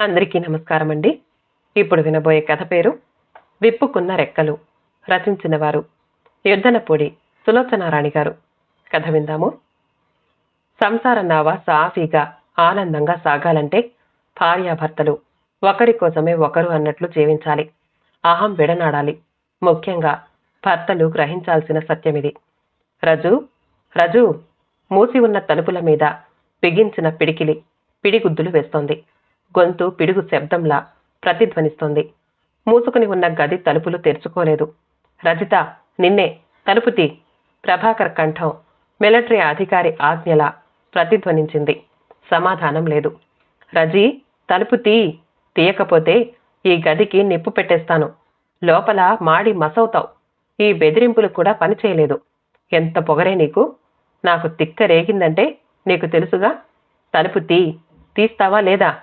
అందరికీ నమస్కారం అండి ఇప్పుడు వినబోయే కథ పేరు విప్పుకున్న రెక్కలు రచించిన వారు యుద్ధనపూడి సులోచనారాణి గారు. కథ విందాము. సంసార నావ సాఫీగా ఆనందంగా సాగాలంటే భార్యాభర్తలు ఒకరి కోసమే ఒకరు అన్నట్లు జీవించాలి. అహం విడనాడాలి. ముఖ్యంగా భర్తలు గ్రహించాల్సిన సత్యమిది. రజు రజు మూసి ఉన్న తలుపుల మీద బిగించిన పిడికిలి పిడిగుద్దులు వేస్తోంది. గొంతు పిడుగు శబ్దంలా ప్రతిధ్వనిస్తోంది. మూసుకుని ఉన్న గది తలుపులు తెరుచుకోలేదు. రజిత నిన్నే తలుపు తీ. ప్రభాకర్ కంఠం మిలిటరీ అధికారి ఆజ్ఞలా ప్రతిధ్వనించింది. సమాధానం లేదు. రజీ తలుపు తీ. తీయకపోతే ఈ గదికి నిప్పు పెట్టేస్తాను. లోపల మాడి మసవుతావు. ఈ బెదిరింపులు కూడా పనిచేయలేదు ఎంత పొగరే నీకు? నాకు తిక్క రేగిందంటే నీకు తెలుసుగా? తలుపు తీ. తీస్తావా లేదా?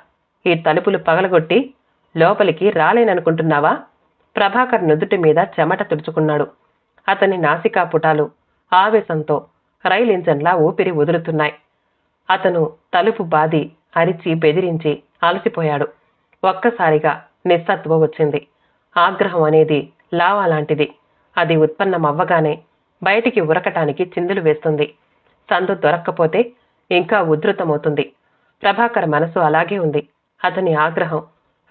ఈ తలుపులు పగలగొట్టి లోపలికి రాలేననుకుంటున్నావా? ప్రభాకర్ నుదుటి మీద చెమట తుడుచుకున్నాడు. అతని నాసికా పుటాలు ఆవేశంతో రైలు ఇంజన్లా ఊపిరి వదులుతున్నాయి. అతను తలుపు బాది అరిచి బెదిరించి అలసిపోయాడు. ఒక్కసారిగా నిస్సత్వం వచ్చింది. ఆగ్రహం అనేది లావా లాంటిది. అది ఉత్పన్నమవ్వగానే బయటికి ఉరకటానికి చిందులు వేస్తుంది. సందు దొరక్కపోతే ఇంకా ఉధృతమవుతుంది. ప్రభాకర్ మనసు అలాగే ఉంది. అతని ఆగ్రహం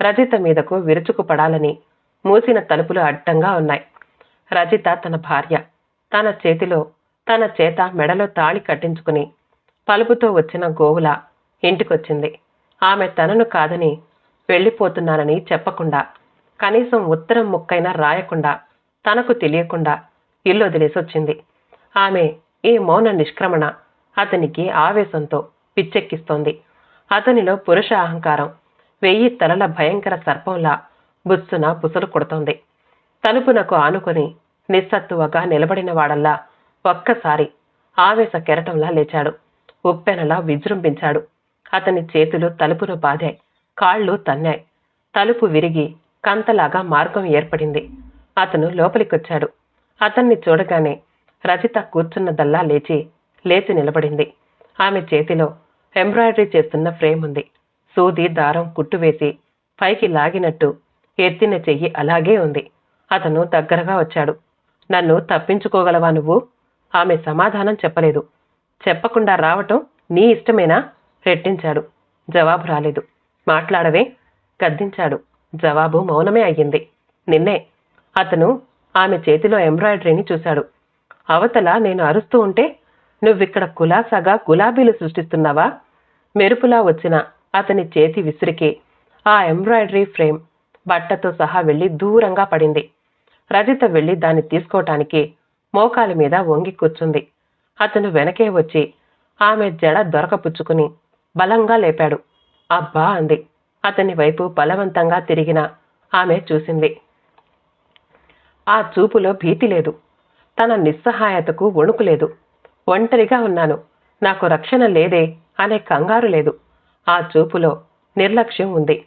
రజిత మీదకు విరుచుకుపడాలని మూసిన తలుపులు అడ్డంగా ఉన్నాయి. రజిత తన భార్య తన చేతిలో తన చేత మెడలో తాళి కట్టించుకుని పలుపుతో వచ్చిన గోవుల ఇంటికొచ్చింది. ఆమె తనను కాదని వెళ్ళిపోతున్నానని చెప్పకుండా కనీసం ఉత్తరం ముక్కైనా రాయకుండా తనకు తెలియకుండా ఇల్లు వదిలేసొచ్చింది ఆమె ఈ మౌన నిష్క్రమణ అతనికి ఆవేశంతో పిచ్చెక్కిస్తోంది. అతనిలో పురుష అహంకారం వెయ్యి తలల భయంకర సర్పంలా బుస్సున పుసలు కొడుతోంది. తలుపునకు ఆనుకొని నిస్సత్తువగా నిలబడిన వాడల్లా ఒక్కసారి ఆవేశ కెరటంలా లేచాడు. ఉప్పెనలా విజృంభించాడు. అతని చేతులు తలుపును బాదాయి కాళ్ళు తన్నాయి. తలుపు విరిగి కంతలాగా మార్గం ఏర్పడింది. అతను లోపలికొచ్చాడు. అతన్ని చూడగానే రజిత కూర్చున్నదల్లా లేచి లేచి నిలబడింది. ఆమె చేతిలో ఎంబ్రాయిడరీ చేస్తున్న ఫ్రేమ్ ఉంది సూది దారం కుట్టువేసి పైకి లాగినట్టు ఎత్తిన చెయ్యి అలాగే ఉంది. అతను దగ్గరగా వచ్చాడు. నన్ను తప్పించుకోగలవా నువ్వు? ఆమె సమాధానం చెప్పలేదు. చెప్పకుండా రావటం నీ ఇష్టమేనా? రెట్టించాడు. జవాబు రాలేదు. మాట్లాడవే? గద్దించాడు. జవాబు మౌనమే అయ్యింది. నిన్నే. అతను ఆమె చేతిలో ఎంబ్రాయిడరీని చూశాడు. అవతల నేను అరుస్తూ ఉంటే నువ్విక్కడ కులాసాగా గులాబీలు సృష్టిస్తున్నావా? మెరుపులా వచ్చిన అతని చేతి విసిరికి ఆ ఎంబ్రాయిడరీ ఫ్రేమ్ బట్టతో సహా వెళ్ళి దూరంగా పడింది. రజిత వెళ్ళి దాన్ని తీసుకోవటానికి మోకాలి మీద వంగి కూర్చుంది. అతను వెనకే వచ్చి ఆమె జడ దొరకపుచ్చుకుని బలంగా లేపాడు. అబ్బా అంది. అతని వైపు బలవంతంగా తిరిగిన ఆమె చూసింది. ఆ చూపులో భీతి లేదు. తన నిస్సహాయతకు వణుకు లేదు. ఒంటరిగా ఉన్నాను. నాకు రక్షణ లేదే అనే కంగారు లేదు. ఆ చూపులో నిర్లక్ష్యం ఉంది.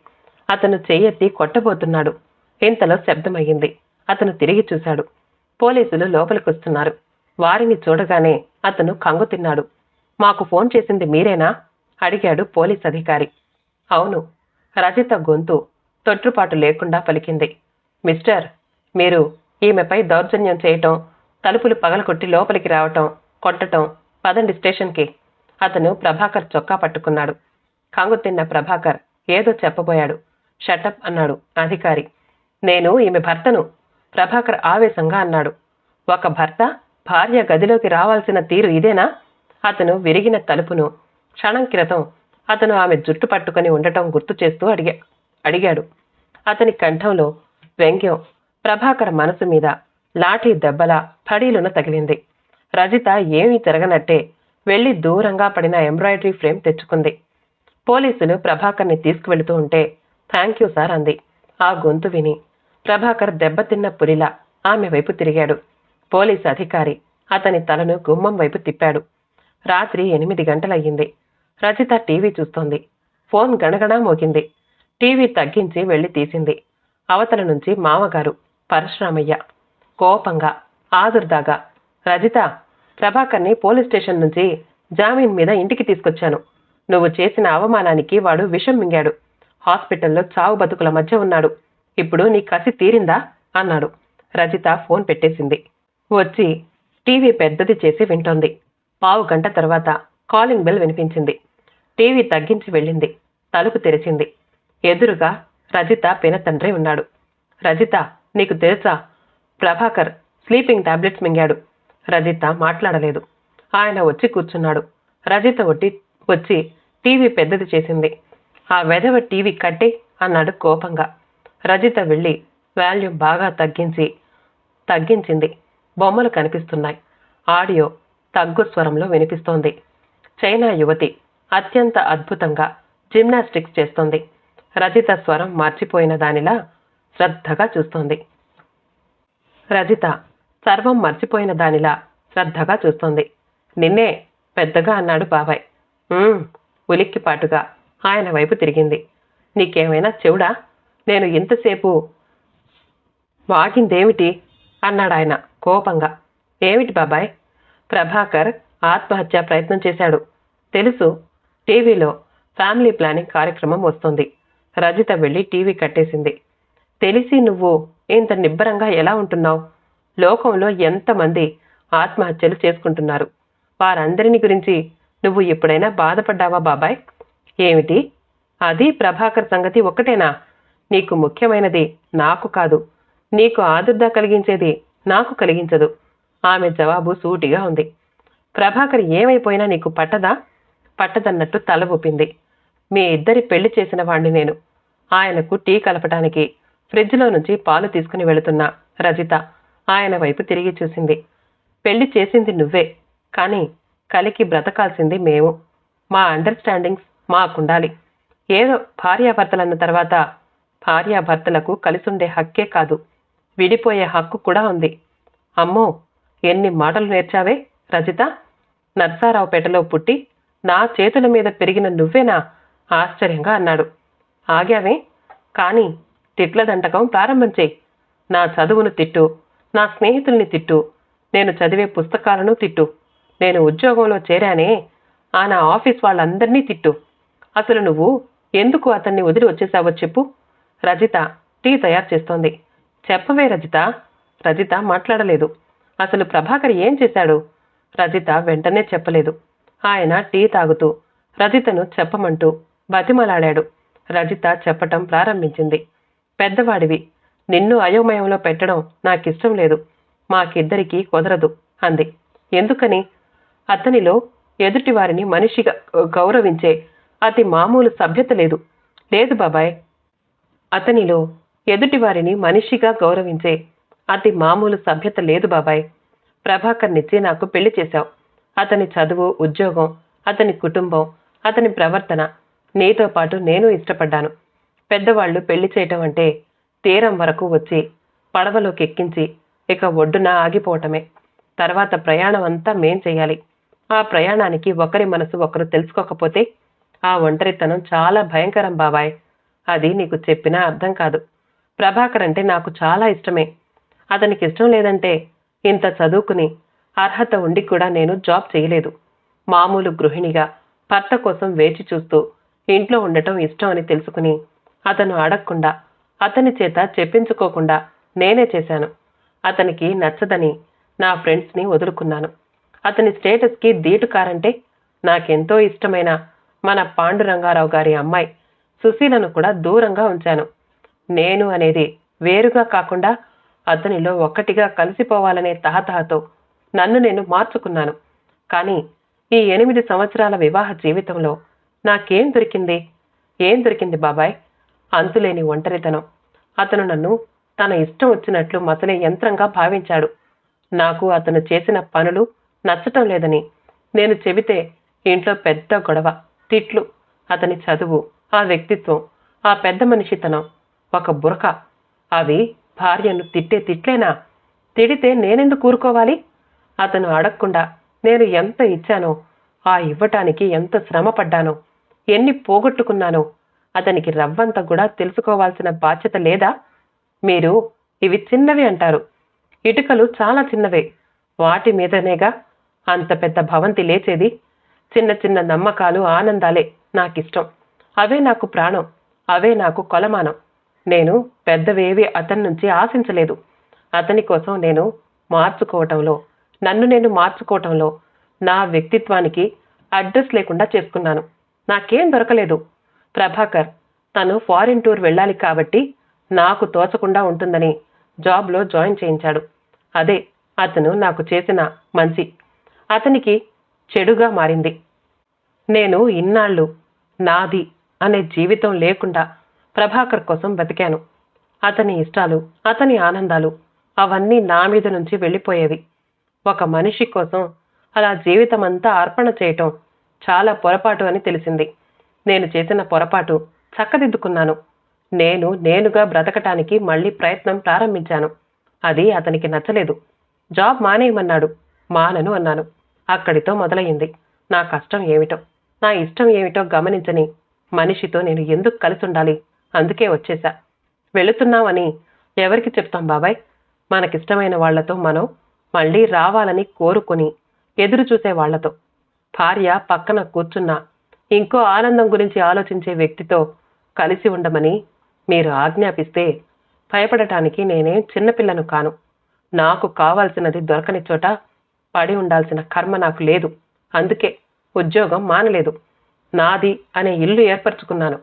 అతను చేయెత్తి కొట్టబోతున్నాడు. ఇంతలో శబ్దమయ్యింది. అతను తిరిగి చూశాడు. పోలీసులు లోపలికొస్తున్నారు. వారిని చూడగానే అతను కంగు తిన్నాడు. మాకు ఫోన్ చేసింది మీరేనా? అడిగాడు పోలీస్ అధికారి. అవును. రజిత గొంతు తొట్టుపాటు లేకుండా పలికింది. మిస్టర్ మీరు ఈమెపై దౌర్జన్యం చేయటం తలుపులు పగలకొట్టి లోపలికి రావటం కొట్టటం పదండి స్టేషన్కి. అతను ప్రభాకర్ చొక్కా పట్టుకున్నాడు. కంగు తిన్న ప్రభాకర్ ఏదో చెప్పబోయాడు. షటప్ అన్నాడు అధికారి. నేను ఈమె భర్తను ప్రభాకర్ ఆవేశంగా అన్నాడు. ఒక భర్త భార్య గదిలోకి రావాల్సిన తీరు ఇదేనా? అతను విరిగిన తలుపును క్షణం క్రితం అతను ఆమె జుట్టు పట్టుకొని ఉండటం గుర్తు చేస్తూ అడిగా అడిగాడు. అతని కంఠంలో వ్యంగ్యం ప్రభాకర్ మనసు మీద లాఠీ దెబ్బల పడీలున తగిలింది. రజిత ఏమీ తిరగనట్టే వెళ్ళి దూరంగా పడిన ఎంబ్రాయిడరీ ఫ్రేమ్ తెచ్చుకుంది. పోలీసులు ప్రభాకర్ని తీసుకువెళుతూ ఉంటే థ్యాంక్ యూ సార్ అంది. ఆ గొంతు విని ప్రభాకర్ దెబ్బతిన్న పులిలా ఆమె వైపు తిరిగాడు. పోలీస్ అధికారి అతని తలను గుమ్మం వైపు తిప్పాడు. రాత్రి ఎనిమిది గంటలయ్యింది. రజిత టీవీ చూస్తోంది. ఫోన్ గణగణా మోగింది. టీవీ తగ్గించి వెళ్ళి తీసింది. అవతల నుంచి మామగారు పరశురామయ్య. కోపంగా ఆదుర్దాగా రజిత ప్రభాకర్ని పోలీస్ స్టేషన్ నుంచి జామీన్ మీద ఇంటికి తీసుకొచ్చాను. నువ్వు చేసిన అవమానానికి వాడు విషం మింగాడు. హాస్పిటల్లో చావు బతుకుల మధ్య ఉన్నాడు. ఇప్పుడు నీ కసి తీరిందా? అన్నాడు. రజిత ఫోన్ పెట్టేసింది. వచ్చి టీవీ పెద్దది చేసి వింటోంది. పావు గంట తర్వాత కాలింగ్ బెల్ వినిపించింది. టీవీ తగ్గించి వెళ్ళింది. తలుపు తెరిచింది. ఎదురుగా రజిత పినతండ్రి ఉన్నాడు. రజిత నీకు తెలుసా? ప్రభాకర్ స్లీపింగ్ టాబ్లెట్స్ మింగాడు. రజిత మాట్లాడలేదు. ఆయన వచ్చి కూర్చున్నాడు. రజిత ఒట్టి వచ్చి టీవీ పెద్దది చేసింది. ఆ వెధవ టీవీ కట్టే అన్నాడు కోపంగా. రజిత వెళ్ళి వాల్యూమ్ బాగా తగ్గించి తగ్గించింది. బొమ్మలు కనిపిస్తున్నాయి. ఆడియో తగ్గు స్వరంలో వినిపిస్తోంది. చైనా యువతి అత్యంత అద్భుతంగా జిమ్నాస్టిక్స్ చేస్తోంది. రజిత స్వరం మర్చిపోయిన దానిలా శ్రద్ధగా చూస్తోంది. రజిత సర్వం మర్చిపోయిన దానిలా శ్రద్ధగా చూస్తోంది. నిన్నే పెద్దగా అన్నాడు బాబాయ్. ఉలిక్కిపాటుగా ఆయన వైపు తిరిగింది. నీకేమైనా చెవుడా? నేను ఇంతసేపు వాగిందేమిటి? అన్నాడు ఆయన కోపంగా. ఏమిటి బాబాయ్? ప్రభాకర్ ఆత్మహత్య ప్రయత్నం చేశాడు. తెలుసు టీవీలో ఫ్యామిలీ ప్లానింగ్ కార్యక్రమం వస్తుంది. రజిత వెళ్ళి టీవీ కట్టేసింది. తెలిసి నువ్వు ఇంత నిబ్బరంగా ఎలా ఉంటున్నావు? లోకంలో ఎంతమంది ఆత్మహత్యలు చేసుకుంటున్నారు? వారందరిని గురించి నువ్వు ఎప్పుడైనా బాధపడ్డావా బాబాయ్? ఏమిటి? అది ప్రభాకర్ సంగతి ఒక్కటేనా? నీకు ముఖ్యమైనది నాకు కాదు. నీకు ఆదుర్ద కలిగించేది నాకు కలిగించదు. ఆమె జవాబు సూటిగా ఉంది. ప్రభాకర్ ఏమైపోయినా నీకు పట్టదా? పట్టదన్నట్టు తల ఊపింది. మీ ఇద్దరి పెళ్ళి చేసిన వాణ్ణి నేను. ఆయనకు టీ కలపటానికి ఫ్రిడ్జ్లో నుంచి పాలు తీసుకుని వెళుతున్నా రజిత. ఆయన వైపు తిరిగి చూసింది. పెళ్ళి చేసింది నువ్వే. కానీ కలికి బ్రతకాల్సింది మేము. మా అండర్స్టాండింగ్స్ మాకుండాలి. ఏదో భార్యాభర్తలన్న తర్వాత భార్యాభర్తలకు కలిసుండే హక్కే కాదు. విడిపోయే హక్కు కూడా ఉంది. అమ్మో ఎన్ని మాటలు నేర్చావే రజిత? నర్సారావుపేటలో పుట్టి నా చేతుల మీద పెరిగిన నువ్వేనా? ఆశ్చర్యంగా అన్నాడు. ఆగావే కానీ తిట్ల దంటకం ప్రారంభం చేయి. నా చదువును తిట్టు నా స్నేహితుల్ని తిట్టు నేను చదివే పుస్తకాలను తిట్టు. నేను ఉద్యోగంలో చేరానే ఆ నా ఆఫీస్ వాళ్ళందరినీ తిట్టు. అసలు నువ్వు ఎందుకు అతన్ని వదిలి వచ్చేసావో చెప్పు. రజిత టీ తయారు చేస్తోంది. చెప్పవే రజిత. రజిత మాట్లాడలేదు. అసలు ప్రభాకర్ ఏం చేశాడు? రజిత వెంటనే చెప్పలేదు. ఆయన టీ తాగుతూ రజితను చెప్పమంటూ బతిమలాడాడు. రజిత చెప్పటం ప్రారంభించింది. పెద్దవాడివి. నిన్ను అయోమయంలో పెట్టడం నాకిష్టం లేదు. మాకిద్దరికీ కుదరదు అంది. ఎందుకని? అతనిలో ఎదుటివారిని మనిషిగా గౌరవించే అతి మామూలు సభ్యత లేదు. లేదు బాబాయ్. అతనిలో ఎదుటివారిని మనిషిగా గౌరవించే అతి మామూలు సభ్యత లేదు బాబాయ్. ప్రభాకర్నిచ్చి నాకు పెళ్ళి చేశావు. అతని చదువు ఉద్యోగం అతని కుటుంబం అతని ప్రవర్తన నీతో పాటు నేను ఇష్టపడ్డాను. పెద్దవాళ్ళు పెళ్ళి చేయటం అంటే తీరం వరకు వచ్చి పడవలోకి ఎక్కించి ఇక ఒడ్డున ఆగిపోవటమే. తర్వాత ప్రయాణం అంతా మేం చేయాలి. ఆ ప్రయాణానికి ఒకరి మనసు ఒకరు తెలుసుకోకపోతే ఆ ఒంటరితనం చాలా భయంకరం బాబాయ్. అది నీకు చెప్పినా అర్థం కాదు. ప్రభాకర్ అంటే నాకు చాలా ఇష్టమే. అతనికి ఇష్టం లేదంటే ఇంత చదువుకుని అర్హత ఉండి కూడా నేను జాబ్ చేయలేదు. మామూలు గృహిణిగా భర్త కోసం వేచి చూస్తూ ఇంట్లో ఉండటం ఇష్టం అని తెలుసుకుని అతను అడగకుండా అతని చేత చెప్పించుకోకుండా నేనే చేశాను. అతనికి నచ్చదని నా ఫ్రెండ్స్ని వదులుకున్నాను. అతని స్టేటస్కి దీటుకారంటే నాకెంతో ఇష్టమైన మన పాండురంగారావు గారి అమ్మాయి సుశీలను కూడా దూరంగా ఉంచాను. నేను అనేది వేరుగా కాకుండా అతనిలో ఒక్కటిగా కలిసిపోవాలనే తహతహతో నన్ను నేను మార్చుకున్నాను. కానీ ఈ ఎనిమిది సంవత్సరాల వివాహ జీవితంలో నాకేం దొరికింది? ఏం దొరికింది బాబాయ్? అంతులేని ఒంటరితనం. అతను నన్ను తన ఇష్టం వచ్చినట్లు మసలే యంత్రంగా భావించాడు. నాకు అతను చేసిన పనులు నచ్చటం లేదని నేను చెబితే ఇంట్లో పెద్ద గొడవ తిట్లు అతని చదువు ఆ వ్యక్తిత్వం ఆ పెద్ద మనిషితనం ఒక బురక. అవి భార్యను తిట్టే తిట్లేనా? తిడితే నేనెందుకు కూరుకోవాలి అతను అడగకుండా నేను ఎంత ఇచ్చానో ఆ ఇవ్వటానికి ఎంత శ్రమ పడ్డానో ఎన్ని పోగొట్టుకున్నానో అతనికి రవ్వంత కూడా తెలుసుకోవాల్సిన బాధ్యత లేదా? మీరు ఇవి చిన్నవి అంటారు. ఇటుకలు చాలా చిన్నవే. వాటి మీదనేగా అంత పెద్ద భవంతి లేచేది. చిన్న చిన్న నమ్మకాలు ఆనందాలే నాకిష్టం. అవే నాకు ప్రాణం అవే నాకు కొలమానం. నేను పెద్దవేవి అతని నుంచి ఆశించలేదు. అతని కోసం నేను మార్చుకోవటంలో నన్ను నేను మార్చుకోవటంలో నా వ్యక్తిత్వానికి అడ్రస్ లేకుండా చేసుకున్నాను. నాకేం దొరకలేదు. ప్రభాకర్ తను ఫారిన్ టూర్ వెళ్ళాలి కాబట్టి నాకు తోచకుండా ఉంటుందని జాబ్లో జాయిన్ చేయించాడు. అదే అతను నాకు చేసిన మంచి అతనికి చెడుగా మారింది. నేను ఇన్నాళ్ళు నాది అనే జీవితం లేకుండా ప్రభాకర్ కోసం బతికాను. అతని ఇష్టాలు అతని ఆనందాలు అవన్నీ నా మీద నుంచి వెళ్ళిపోయేవి. ఒక మనిషి కోసం అలా జీవితమంతా అర్పణ చేయటం చాలా పొరపాటు అని తెలిసింది. నేను చేసిన పొరపాటు చక్కదిద్దుకున్నాను. నేను నేనుగా బ్రతకటానికి మళ్ళీ ప్రయత్నం ప్రారంభించాను. అది అతనికి నచ్చలేదు. జాబ్ మానేయమన్నాడు. మానను అన్నాను. అక్కడితో మొదలయ్యింది. నా కష్టం ఏమిటో నా ఇష్టం ఏమిటో గమనించని మనిషితో నేను ఎందుకు కలిసి ఉండాలి అందుకే వచ్చేశా వెళుతున్నామని ఎవరికి చెప్తాం బాబాయ్? మనకిష్టమైన వాళ్ళతో మనం మళ్ళీ రావాలని కోరుకుని ఎదురు చూసే వాళ్ళతో. భార్య పక్కన కూర్చున్న ఇంకో ఆనందం గురించి ఆలోచించే వ్యక్తితో కలిసి ఉండమని మీరు ఆజ్ఞాపిస్తే భయపడటానికి నేనేం చిన్నపిల్లను కాను. నాకు కావాల్సినది దొరకని చోట పడి ఉండాల్సిన కర్మ నాకు లేదు. అందుకే ఉద్యోగం మానలేదు. నాది అనే ఇల్లు ఏర్పరచుకున్నాను.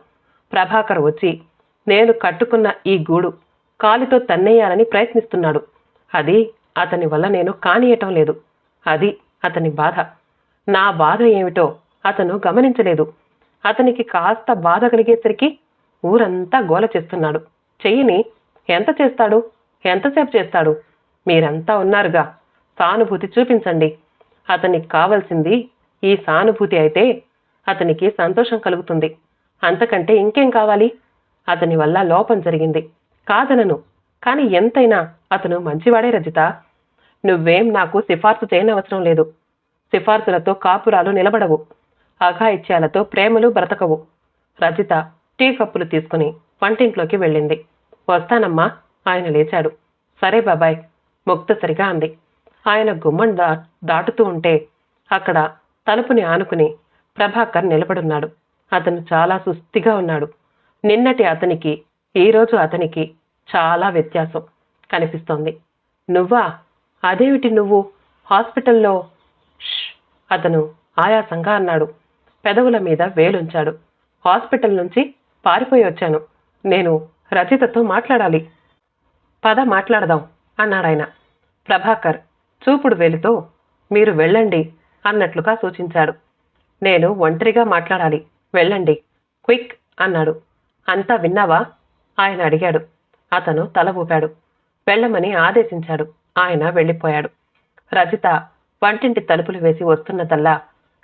ప్రభాకర్ వచ్చి నేను కట్టుకున్న ఈ గూడు కాలితో తన్నేయాలని ప్రయత్నిస్తున్నాడు. అది అతని వల్ల నేను కానియటం లేదు. అది అతని బాధ. నా బాధ ఏమిటో అతను గమనించలేదు. అతనికి కాస్త బాధ కలిగేసరికి ఊరంతా గోల చేస్తున్నాడు. చెయ్యిని ఎంత చేస్తాడు? ఎంతసేపు చేస్తాడు? మీరంతా ఉన్నారుగా. సానుభూతి చూపించండి. అతనికి కావలసింది ఈ సానుభూతి అయితే అతనికి సంతోషం కలుగుతుంది. అంతకంటే ఇంకేం కావాలి? అతని వల్ల లోపం జరిగింది. కాదనను. కానీ ఎంతైనా అతను మంచివాడే రజిత. నువ్వేం నాకు సిఫార్సు చేయనవసరం లేదు. సిఫార్సులతో కాపురాలు నిలబడవు. అఘాయిత్యాలతో ప్రేమలు బ్రతకవు. రజిత టీ కప్పులు తీసుకుని వంటింట్లోకి వెళ్ళింది. వస్తానమ్మా ఆయన లేచాడు. సరే బాబాయ్ ముక్తసరిగా అంది. ఆయన గుమ్మం దా దాటుతూ ఉంటే అక్కడ తలుపుని ఆనుకుని ప్రభాకర్ నిలబడున్నాడు. అతను చాలా సుస్థిగా ఉన్నాడు. నిన్నటి అతనికి ఈరోజు అతనికి చాలా వ్యత్యాసం కనిపిస్తోంది. నువ్వా? అదేమిటి నువ్వు? హాస్పిటల్లో? "ష్" అతను ఆయాసంగా అన్నాడు. పెదవుల మీద వేలుంచాడు. హాస్పిటల్ నుంచి పారిపోయి వచ్చాను. నేను రచితతో మాట్లాడాలి. పద మాట్లాడదాం అన్నాడాయన. ప్రభాకర్ చూపుడు వేలుతో మీరు వెళ్ళండి అన్నట్లుగా సూచించాడు. నేను ఒంటరిగా మాట్లాడాలి వెళ్ళండి క్విక్ అన్నాడు. అంతా విన్నావా? ఆయన అడిగాడు. అతను తల ఊపాడు. వెళ్ళమని ఆదేశించాడు. ఆయన వెళ్ళిపోయాడు. రజిత వంటింటి తలుపులు వేసి వస్తున్నదల్లా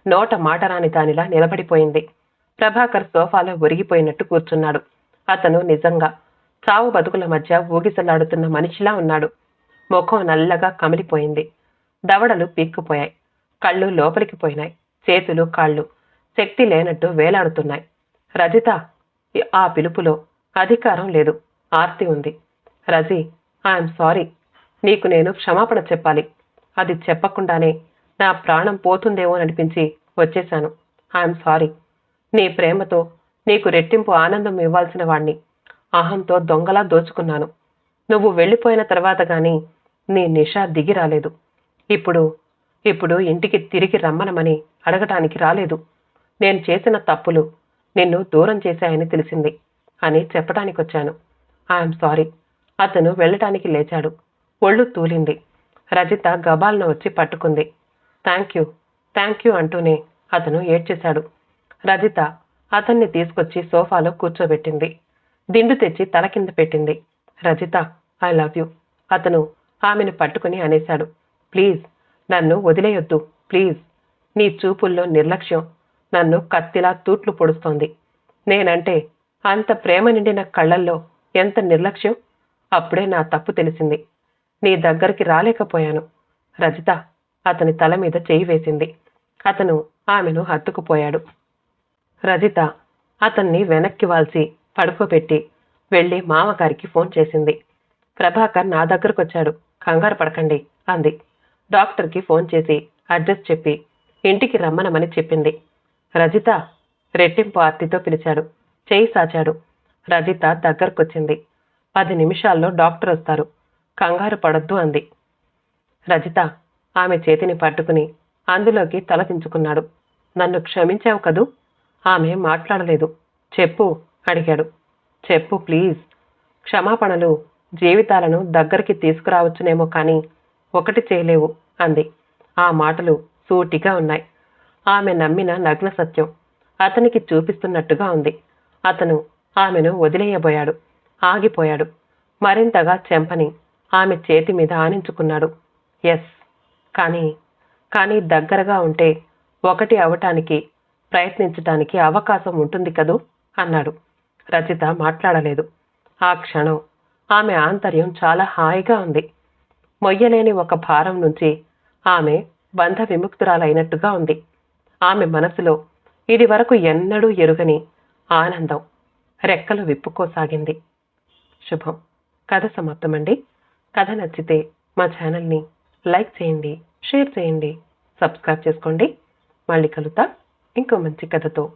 నోట మాట రాని దానిలా నిలబడిపోయింది. ప్రభాకర్ సోఫాలో ఒరిగిపోయినట్టు కూర్చున్నాడు. అతను నిజంగా చావు బతుకుల మధ్య ఊగిసలాడుతున్న మనిషిలా ఉన్నాడు. ముఖం నల్లగా కమిలిపోయింది. దవడలు పీక్కుపోయాయి. కళ్ళు లోపలికి పోయినాయి. చేతులు కాళ్ళు శక్తి లేనట్టు వేలాడుతున్నాయి. రజిత ఆ పిలుపులో అధికారం లేదు. ఆర్తి ఉంది. Raji I'm sorry. నీకు నేను క్షమాపణ చెప్పాలి. అది చెప్పకుండానే నా ప్రాణం పోతుందేమో అనిపించి వచ్చేశాను. I'm sorry. నీ ప్రేమతో నీకు రెట్టింపు ఆనందం ఇవ్వాల్సిన వాణ్ణి. అహంతో దొంగలా దోచుకున్నాను. నువ్వు వెళ్ళిపోయిన తర్వాత కానీ నీ నిష దిగి రాలేదు. ఇప్పుడు ఇప్పుడు ఇంటికి తిరిగి రమ్మనమని అడగటానికి రాలేదు. నేను చేసిన తప్పులు నిన్ను దూరం చేశాయని తెలిసింది అని చెప్పటానికి వచ్చాను ఐఎమ్ సారీ. అతను వెళ్ళటానికి లేచాడు. ఒళ్ళు తూలింది. రజిత గబాల్న వచ్చి పట్టుకుంది. థ్యాంక్ యూ థ్యాంక్ యూ అంటూనే అతను ఏడ్చేశాడు. రజిత అతన్ని తీసుకొచ్చి సోఫాలో కూర్చోబెట్టింది. దిండు తెచ్చి తల కింద పెట్టింది. Rajitha I love you. అతను ఆమెను పట్టుకుని అనేశాడు. ప్లీజ్ నన్ను వదిలేయొద్దు. ప్లీజ్ నీ చూపుల్లో నిర్లక్ష్యం. నన్ను కత్తిలా తూట్లు పొడుస్తోంది. నేనంటే అంత ప్రేమ నిండిన కళ్ళల్లో ఎంత నిర్లక్ష్యం? అప్పుడే నా తప్పు తెలిసింది. నీ దగ్గరికి రాలేకపోయాను. రజిత అతని తల మీద చేయి వేసింది. అతను ఆమెను హత్తుకుపోయాడు. రజిత అతన్ని వెనక్కి వాల్చి పడుకోబెట్టి వెళ్ళి మామగారికి ఫోన్ చేసింది. ప్రభాకర్ నా దగ్గరకు వచ్చాడు కంగారు పడకండి అంది. డాక్టర్కి ఫోన్ చేసి అడ్రస్ చెప్పి ఇంటికి రమ్మనమని చెప్పింది. రజిత రెట్టింపు ఆర్తితో పిలిచాడు. చేయి సాచాడు. రజిత దగ్గరకొచ్చింది. పది నిమిషాల్లో డాక్టర్ వస్తారు. కంగారు పడొద్దు అంది. రజిత ఆమె చేతిని పట్టుకుని అందులోకి తల దించుకున్నాడు. నన్ను క్షమించావు కదూ? ఆమె మాట్లాడలేదు. చెప్పు అడిగాడు. చెప్పు ప్లీజ్. క్షమాపణలు జీవితాలను దగ్గరికి తీసుకురావచ్చునేమో కానీ ఒకటి చేయలేవు అంది. ఆ మాటలు సూటిగా ఉన్నాయి. ఆమె నమ్మిన నగ్న సత్యం అతనికి చూపిస్తున్నట్టుగా ఉంది. అతను ఆమెను వదిలేయబోయాడు ఆగిపోయాడు. మరింతగా చెంపని ఆమె చేతి మీద ఆనించుకున్నాడు. ఎస్. కానీ కానీ దగ్గరగా ఉంటే ఒకటి అవటానికి ప్రయత్నించటానికి అవకాశం ఉంటుంది కదూ? అన్నాడు. రచిత మాట్లాడలేదు. ఆ క్షణం ఆమె ఆంతర్యం చాలా హాయిగా ఉంది. మొయ్యలేని ఒక భారం నుంచి ఆమె బంధ విముక్తురాలైనట్టుగా ఉంది. ఆమె మనసులో ఇది వరకు ఎన్నడూ ఎరుగని ఆనందం రెక్కలు విప్పుకోసాగింది. శుభం. కథ సమాప్తమండి. కథ నచ్చితే మా ఛానల్ని లైక్ చేయండి షేర్ చేయండి సబ్స్క్రైబ్ చేసుకోండి. మళ్ళీ కలుతా ఇంకో మంచి కథతో